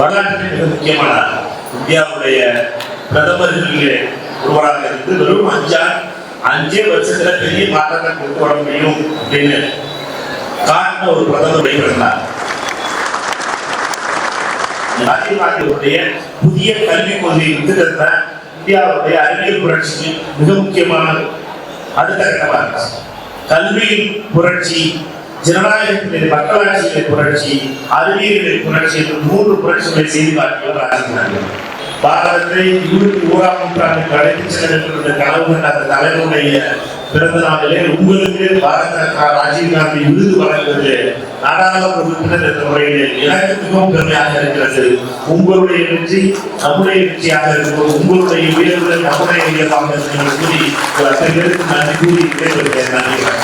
வரலாற்றில் மிக முக்கியமான இந்தியாவுடைய பிரதமர்களிலே ஒருவராக இருந்து வெறும் அஞ்சா அஞ்சே வருஷத்துல பெரிய மாற்றத்தை கொண்டு வர முடியும் அப்படின்னு காட்டின ஒரு பிரதமர் வைத்திருந்தார். ராஜீவ் காந்தியுடைய புதிய கல்விக் கொள்கை திட்டத்தை இந்தியாவுடைய அறிவியல் புரட்சிக்கு மிக முக்கியமானது. அடுத்த கட்டமாக கல்வியின் புரட்சி ஜனநாயகத்திலே மக்களாட்சியிலே புரட்சி அறிவியலிலே புரட்சி என்று மூன்று புரட்சிகளை செய்து காட்டியவர் ராஜீவ் பாரதத்தை இருபத்தி ஓராம் நூற்றாண்டுக்கு அழைத்து செல்ல வேண்டும் கனவு கண்ட அந்த தலைவருடைய பிறந்த நாளிலே உங்களுக்கு பாரத ரத்னா ராஜீவ் காந்தி விருது வழங்குவது நாடாளுமன்ற உறுப்பினர் என்ற முறையிலே எனக்கு மிகவும் பெருமையாக இருக்கிறது. உங்களுடைய வெற்றி நம்முடைய வெற்றியாக இருக்கும் உங்களுடைய உயர்வு நம்முடைய உயர்வாக இருக்கும் என்று கூறி நன்றி கூறி விடைபெறுகிறேன். நன்றி.